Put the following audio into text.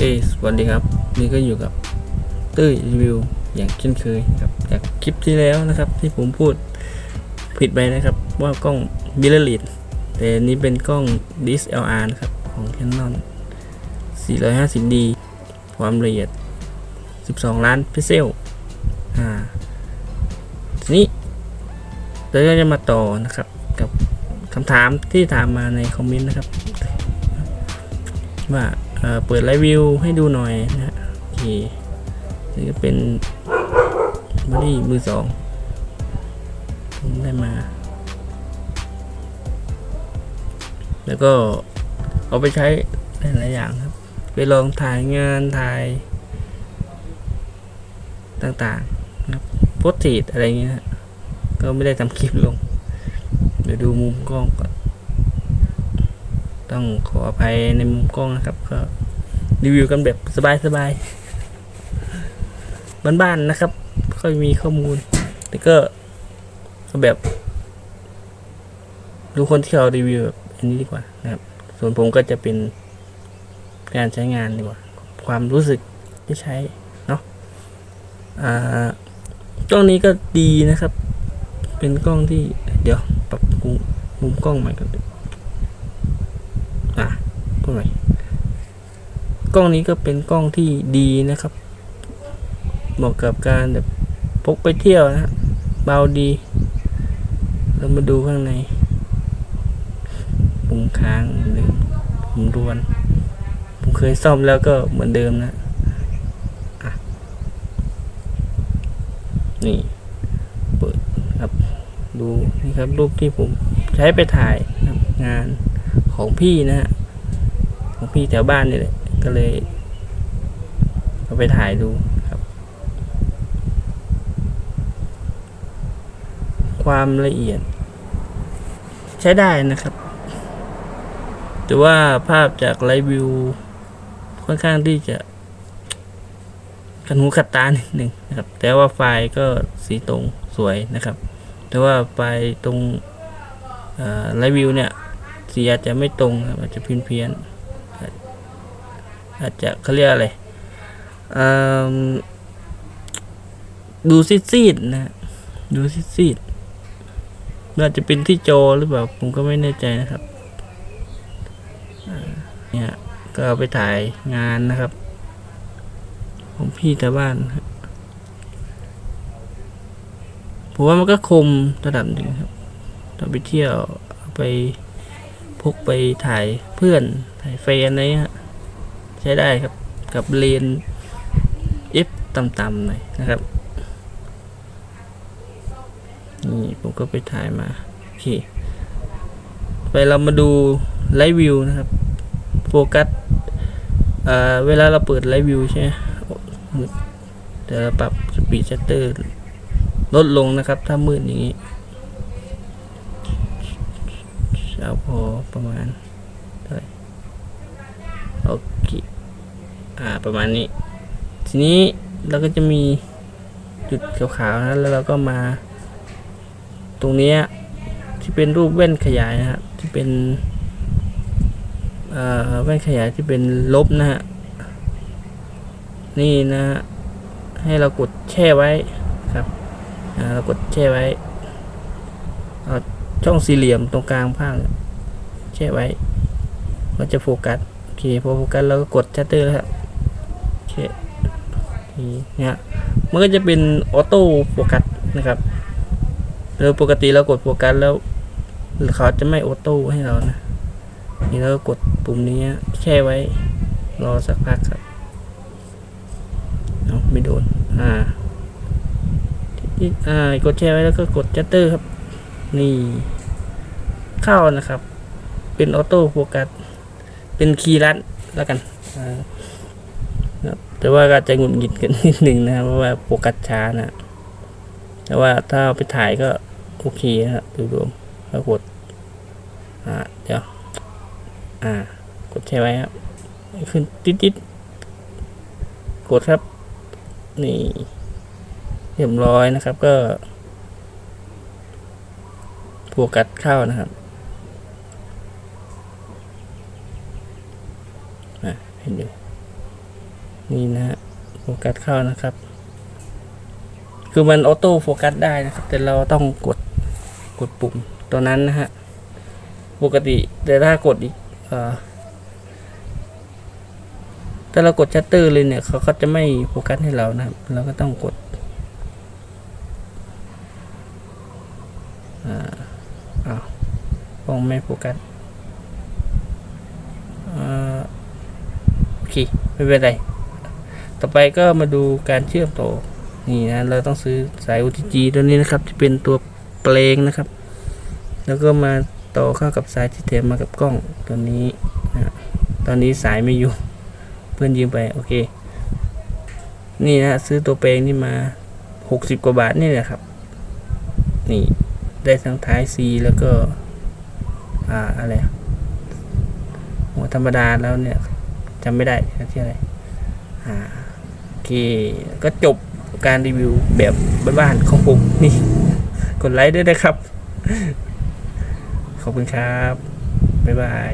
เอสวัสดีครับ นี่ก็อยู่กับเต้ยรีวิวอย่างเช่นเคยครับจากคลิปที่แล้วนะครับ ที่ผมพูดผิดไปนะครับ ว่ากล้องมิเรอร์ลิดแต่นนี้เป็นกล้อง DSLR นะครับ ของ Canon 450D ความละเอียด 12 ล้านพิกเซลอ่าทีนี้เราก็จะมาต่อนะครับกับคำถามที่ถามมาในคอมเมนต์นะครับ ว่า เปิดไลฟ์วิวให้ดูหน่อยนะฮะโอเคนี่ก็เป็นบอดี้มือสองผมได้มา แล้วก็เอาไปใช้หลายอย่างครับ ไปลองถ่ายงานถ่ายต่างๆนะครับโพสติดอะไรเงี้ยก็ไม่ได้ทำคลิปลง เดี๋ยวดูมุมกล้องก่อน ต้องขออภัยในมุมกล้องนะครับ ก็รีวิวกันแบบสบายๆบ้านๆนะครับ ค่อยมีข้อมูลแต่ก็ก็แบบดูคนที่เขารีวิวแบบอันนี้ดีกว่านะครับ ส่วนผมก็จะเป็นการใช้งานดีกว่า ความรู้สึกที่ใช้เนาะอ่ากล้องนี้ก็ดีนะครับ เป็นกล้องที่เดี๋ยวปรับมุมกล้องใหม่กันูดหม่กล้องนี้ก็เป็นกล้องที่ดีนะครับ เหมาะกับการแบบพกไปเที่ยวนะเบาดี เรามาดูข้างในปุ่มค้างหมือปุ่มรวน ผมเคยซ่อมแล้วก็เหมือนเดิมนะะนี่เปิดครับดูนี่ครับรูปที่ผมใช้ไปถ่ายงานของพี่นะฮะ ของพี่แถวบ้านนี่แหละก็เลยเอาไปถ่ายดูครับ ความละเอียด ใช้ได้นะครับ แต่ว่าภาพจากไลฟ์วิวค่อนข้างที่จะกันหูขัดตานิดหนึ่งนะครับ แต่ว่าไฟล์ก็สีตรงสวยนะครับ แต่ว่าไฟล์ตรงไลฟ์วิวเนี่ยสีอาจจะไม่ตรงครับอาจจะเพี้ยนเพี้ยนๆ อาจจะเขาเรียกอะไรดูซีดๆนะ ดูซีดๆอาจจะเป็นที่จอหรือเปล่า ผมก็ไม่แน่ใจนะครับเนี่ยก็เอาไปถ่ายงานนะครับ ของพี่แต่บ้านครับผมว่ามันก็คมระดับหนึ่งครับถ้าไปเที่ยวไปพกไปถ่ายเพื่อน ถ่ายแฟนอะไรเงี้ย ใช้ได้ครับ กับเลนส์ f ต่ำๆหน่อยนะครับ นี่ผมก็ไปถ่ายมา โอเค ไปเรามาดูไลฟ์วิวนะครับ โฟกัสเเวลาเราเปิดไลฟ์วิวใช่ไหมเดี๋ยวเราปรับสปีดชัตเตอร์ ลดลงนะครับ ถ้ามืดอย่างนี้เอาพอประมาณเท่าไหร่โอเค อ่าประมาณนี้ ทีนี้เราก็จะมีจุดขาวๆนะแล้วเราก็มา ตรงนี้ที่เป็นรูปแว่นขยายนะครับที่เป็นเอ่อแว่นขยายที่เป็นลบนะฮะนี่นะฮะให้เรากดแช่ไว้ครับเรากดแช่ไว้เอาช่องสี่เหลี่ยมตรงกลางภาพแช่ไว้ก็จะโฟกัสโอเคพอโฟกัสเราก็กดชัตเตอร์แล้วครับ เคนี่เนี่ยมันก็จะเป็นออโต้โฟกัสนะครับโดยปกติเรากดโฟกัสแล้วเขาจะไม่ออโต้ให้เรานะนี่เราก็กดปุ่มนี้แช่ไว้ รอสักพักครับเอาไม่โดนอ่าที่อ่ากดแช่ไว้แล้วก็กดชัตเตอร์ครับ นี่เข้านะครับ เป็นออโต้โฟกัสเป็นคีย์ลัดแล้วกันอ่า ครับแต่ว่าก็จะหงุดหงิดกันนิดนึงนะครับเพราะว่าโฟกัสช้านะแต่ว่าถ้าเอาไปถ่ายก็โอเคนะครับดูรวมแล้วกดอ่าเดี๋ยวอ่ากดใช่ไว้ครับขึ้นติดติดกดครับ นี่เรียบร้อยนะครับก็โฟกัสเข้านะครับอะเห็นอยู่ นี่นะฮะโฟกัสเข้านะครับ คือมันออโต้โฟกัสได้นะครับ แต่เราต้องกดกดปุ่มตัวนั้นนะฮะปกติแต่ถ้ากดอีกเอ่อถ้าเรากดชัตเตอร์เลยเนี่ยเขาก็จะไม่โฟกัสให้เรานะครับ เราก็ต้องกดอ้าวกล้องไม่โฟกัสอ่าโอเค ไม่เป็นไร ต่อไปก็มาดูการเชื่อมต่อ นี่นะ เราต้องซื้อสาย OTG ตัวนี้นะครับที่เป็นตัวเปลงนะครับ แล้วก็มาต่อเข้ากับสายที่แถมมากับกล้องตัวนี้นะตอนนี้สายไม่อยู่ เพื่อนยืมไปโอเค นี่นะซื้อตัวเปลงนี่มา 60 กว่าบาทนี่แหละครับ นี่ได้ทั้งท้าย C แล้วก็ อ่าอะไรหัวธรรมดาแล้วเนี่ยจำไม่ได้ที่อะไรอ่า เค ก็จบการรีวิวแบบบ้านๆของผมนี่กดไลค์ด้วยนะครับ ขอบคุณครับ บ๊ายบาย